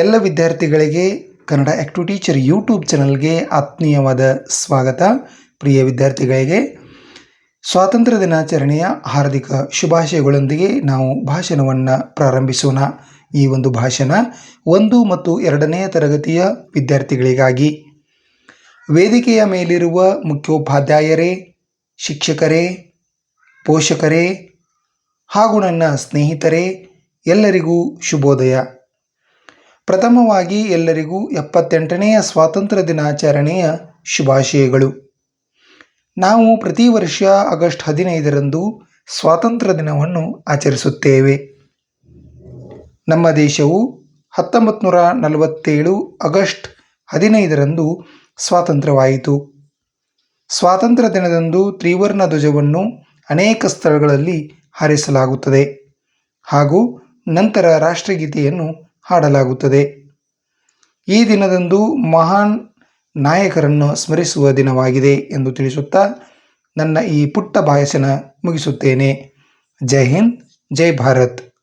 ಎಲ್ಲ ವಿದ್ಯಾರ್ಥಿಗಳಿಗೆ Kannada active teacher YouTube ಚಾನಲ್ಗೆ ಆತ್ಮೀಯವಾದ ಸ್ವಾಗತ. ಪ್ರಿಯ ವಿದ್ಯಾರ್ಥಿಗಳಿಗೆ ಸ್ವಾತಂತ್ರ್ಯ ದಿನಾಚರಣೆಯ ಹಾರ್ದಿಕ ಶುಭಾಶಯಗಳೊಂದಿಗೆ ನಾವು ಭಾಷಣವನ್ನು ಪ್ರಾರಂಭಿಸೋಣ. ಈ ಒಂದು ಭಾಷಣ ಒಂದು ಮತ್ತು ಎರಡನೆಯ ತರಗತಿಯ ವಿದ್ಯಾರ್ಥಿಗಳಿಗಾಗಿ. ವೇದಿಕೆಯ ಮೇಲಿರುವ ಮುಖ್ಯೋಪಾಧ್ಯಾಯರೇ, ಶಿಕ್ಷಕರೇ, ಪೋಷಕರೇ ಹಾಗೂ ನನ್ನ ಸ್ನೇಹಿತರೇ, ಎಲ್ಲರಿಗೂ ಶುಭೋದಯ. ಪ್ರಥಮವಾಗಿ ಎಲ್ಲರಿಗೂ ಎಪ್ಪತ್ತೆಂಟನೆಯ ಸ್ವಾತಂತ್ರ್ಯ ದಿನಾಚರಣೆಯ ಶುಭಾಶಯಗಳು. ನಾವು ಪ್ರತಿ ವರ್ಷ ಆಗಸ್ಟ್ ಹದಿನೈದರಂದು ಸ್ವಾತಂತ್ರ್ಯ ದಿನವನ್ನು ಆಚರಿಸುತ್ತೇವೆ. ನಮ್ಮ ದೇಶವು ಹತ್ತೊಂಬತ್ತು ನೂರ ನಲವತ್ತೇಳು ಆಗಸ್ಟ್ ಹದಿನೈದರಂದು ಸ್ವಾತಂತ್ರ್ಯವಾಯಿತು. ಸ್ವಾತಂತ್ರ್ಯ ದಿನದಂದು ತ್ರಿವರ್ಣ ಧ್ವಜವನ್ನು ಅನೇಕ ಸ್ಥಳಗಳಲ್ಲಿ ಹಾರಿಸಲಾಗುತ್ತದೆ. ಹಾಗೂ ನಂತರ ರಾಷ್ಟ್ರಗೀತೆಯನ್ನು ಹಾಡಲಾಗುತ್ತದೆ. ಈ ದಿನದಂದು ಮಹಾನ್ ನಾಯಕರನ್ನು ಸ್ಮರಿಸುವ ದಿನವಾಗಿದೆ ಎಂದು ತಿಳಿಸುತ್ತಾ ನನ್ನ ಈ ಪುಟ್ಟ ಭಾಷಣ ಮುಗಿಸುತ್ತೇನೆ. ಜೈ ಹಿಂದ್, ಜೈ ಭಾರತ್.